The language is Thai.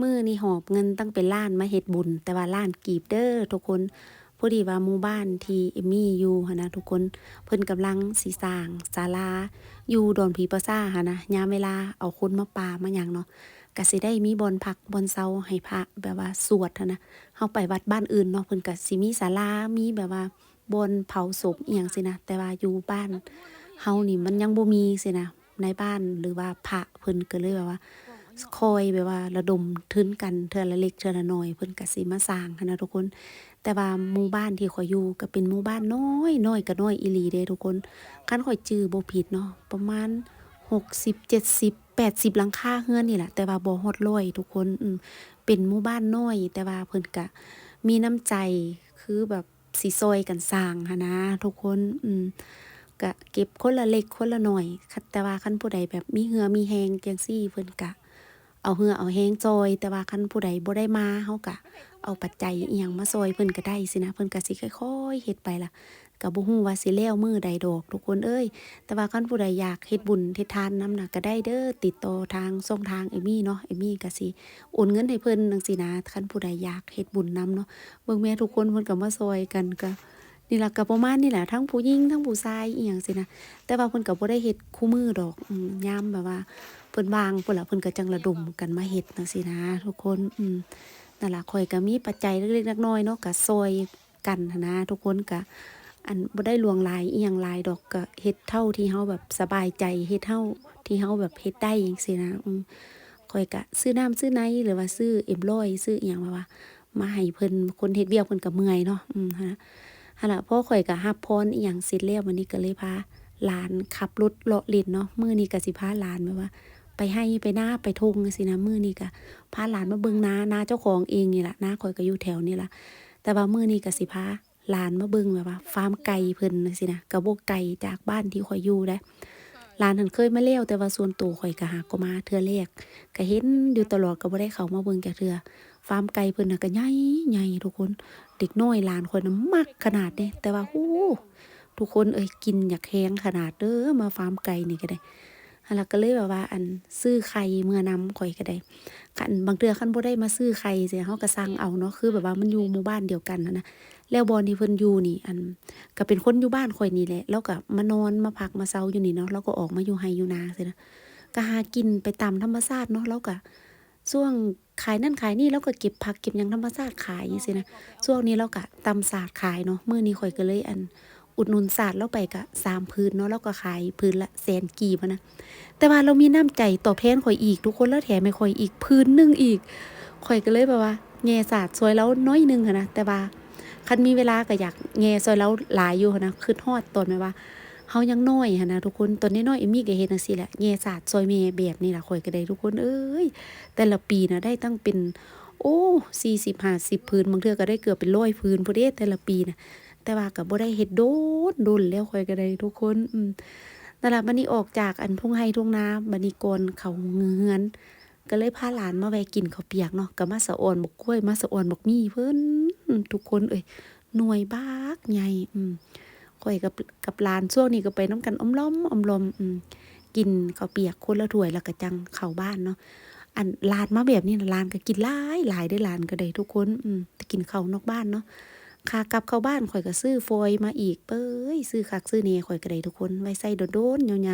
มื้อนี่หอบเงินตั้งเป็นล้านมาเฮ็ดบุญ แต่ว่าล้านกีบเด้อทุกคนพอดีว่าหมู่บ้านที่เอมมี่อยู่หนะทุกคนเพิ่นกำลังสิสร้างศาลาอยู่ดอนผีประซ่าหันนะยามเวลาเอาคนมาปามาหยังเนาะก็สิได้มีบอนพักบอนเซาให้พระแบบว่าสวดนะเฮาไปวัดบ้านอื่นเนาะเพิ่นก็สิมีศาลามีแบบว่าบอนเผาศพอีหยังสินะแต่ว่าอยู่บ้านเฮานี่มันยังบ่มีสินะในบ้านหรือว่าพระเพิ่นก็เลยแบบว่า คอยแบบว่าระดมทุนกันเทือละเล็กเทือละน้อยเพิ่นก็สิมาสร้างหั้นะทุกคน แต่ว่าหมู่บ้านที่ข่อยอยู่ก็เป็นหมู่บ้านน้อยน้อยก็น้อยอีหลีเด้ทุกคนคันข่อยจื้อบ่ผิดเนาะประมาณ60 70 80หลังคาเฮือนนี่แหละแต่ว่าบ่ฮอดร้อยทุกคนอืมเป็นหมู่บ้านน้อย แต่ว่าเพิ่นก็มีน้ำใจคือแบบสิซอยกันสร้างหั้นะ ทุกคนอืมก็เก็บคนละเล็กคนละหน้อยแต่ว่าคันผู้ใดแบบมีเหือมีแฮงจังซี่เพิ่นก็ เอาเหือเอาแห้งจอย แต่ว่าคันผู้ใดบ่ได้มาเฮาก็เอาปัจจัยอีหยังมาซอยเพิ่นก็ได้สินะเพิ่นก็สิค่อยๆเฮ็ดไปล่ะก็บ่ฮู้ว่าสิแล้วมือใดดอกทุกคนเอ้ย แต่ว่าคันผู้ใดอยากเฮ็ดบุญเฮ็ดทานนำน่ะก็ได้เด้อติดต่อทางช่องทางเอมี่เนาะเอมี่ก็สิโอนเงินให้เพิ่นจังซี่นะคันผู้ใดอยากเฮ็ดบุญนำเนาะเบิ่งแม่ทุกคนเพิ่นก็มาซอยกันก็ นี่ล่ะก็ประมาณนี้แหละทั้งผู้หญิงทั้งผู้ชายอีหยังสินะแต่ว่าเพิ่นก็บ่ได้เฮ็ดคู่มือดอกอืมยามแบบว่าเพิ่นวางเพิ่นละเพิ่นก็จังระดมกันมาเฮ็ดจังซี่นะทุกคนอืมนั่นล่ะข่อยก็มีปัจจัยเล็กๆน้อยๆเนาะก็ซอยกันนะทุกคนก็อันบ่ได้ลวงลายอีหยังลายดอกก็เฮ็ดเท่าที่เฮาแบบสบายใจเฮ็ดเท่าที่เฮาแบบเฮ็ดได้จังซี่นะอืมข่อยก็ซื้อน้ำซื้อในหรือว่าซื้อเอ็มร้อยซื้ออีหยังว่ามาให้เพิ่นคนเฮ็ดเวียกเพิ่นก็เมื่อยเนาะอืมฮะ หั่นล่ะพอข่อยก็รับพรอีหยังเสร็จแล้ววันนี้ก็เลยพาหลานขับรถเลาะล่นเนาะมื้อนี้ก็สิพาหลานแบบว่า ไปให้ไปหน้าไปทงสินะมื้อนี้ก็พาหลานมาเบิ่งนานาเจ้าของเองนี่ล่ะนาข่อยก็อยู่แถวนี่ล่ะแต่ว่ามื้อนี้ก็สิพาหลานมาเบิ่งแบบว่าฟาร์มไก่เพิ่นจังซี่นะก็บ่ไกลจากบ้านที่ข่อยอยู่เด้หลานหันเคยมาแล้วแต่ว่าส่วนตัวข่อยก็หาก็มาเทื่อแรกก็เห็นอยู่ตลอดก็บ่ได้เข้ามาเบิ่งจักเทือฟาร์มไก่เพิ่นน่ะก็ใหญ่ใหญ่ทุกคน เด็กน้อยลานข่อยน่ะมักขนาดเด้แต่ว่าโอ้ทุกคนเอ้ยกินอยากแฮงขนาดเด้อมาฟาร์มไก่นี่ก็ได้อันละก็เลยแบบว่า อันซื้อไข่เมื่อนำข่อยก็ได้คันบางเทื่อคันบ่ได้มาซื้อไข่เสียเฮาก็สั่งเอาเนาะคือแบบว่ามันอยู่หมู่บ้านเดียวกันนะนะแล้วบอนที่เพิ่นอยู่นี่ อันก็เป็นคนอยู่บ้านข่อยนี่แหละ แล้วก็มานอนมาพักมาเซาอยู่นี่เนาะแล้วก็ออกมาอยู่ไร่อยู่นาซินะก็หากินไปตามธรรมชาติเนาะแล้วก็ ช่วงขายนั่นขายนี่แล้วก็เก็บผักเก็บยังธรรมชาติขายจังซี่นะช่วงนี้เราก็ตำศาสตร์ขายเนาะมื้อนี้ข่อยก็เลยอัน อุดหนุนศาสตร์แล้วไปก็สามพื้นเนาะแล้วก็ขายพื้นละแสนกีบนะแต่ว่าเรามีน้ำใจต่อแทนข่อยอีกทุกคนแล้วแถมให้ข่อยอีกพื้นหนึงอีกข่อยก็เลยแบบว่าแง่ศาสตร์ซอยแล้วน้อยหนึงหั้นนะแต่ว่าคันมีเวลาก็อยากแง่ซอยแล้วหลายอยู่นะคือฮอดตอนแม่ว่า เฮายังน้อยหันนะทุกคนตอนน้อยเอมมี่ก็เฮ็ดจังซี่แหละแง่ศาสตร์ซอยแม่แบบนี้ล่ะข่อยก็ได้ทุกคนเอ้ยแต่ละปีนะได้ตั้งเป็น โอ้40 50พื้นบางเทื่อก็ได้เกือบเป็น100พื้นพุ่นเด้แต่ละปีนะแต่ว่าก็บ่ได้เฮ็ดโดนโดนแล้วค่อยก็ได้ทุกคนอืมนั่นล่ะบัดนี้ออกจากอันทุ่งไร่ทุ่งนาบัดนี้ก่อนเขาเฮือนก็เลยพาหลานมาแวะกินข้าวเปียกเนาะก็มาสะออนบกกล้วยมาสะออนบกมี่เพิ่นทุกคนเอ้ยหน่วยบักใหญ่อืม ข่อยกับกับลานช่วงนี้ก็ไปน้ากันอมล้อมอมลมอืมกินข้าวเปียกคนละถ้วยแล้วก็จังเข้าบ้านเนาะอันลานมาแบบนี้นะลานก็กินหลายหลายได้ลานก็ได้ทุกคนอืมแต่กินข้าวนอกบ้านเนาะคากลับเข้าบ้านข่อยก็ซื้อฟอยมาอีกเป้ยซื้อคักซื้อเน่ข่อยก็ได้ทุกคนไว้ใส่โดนๆยาวๆ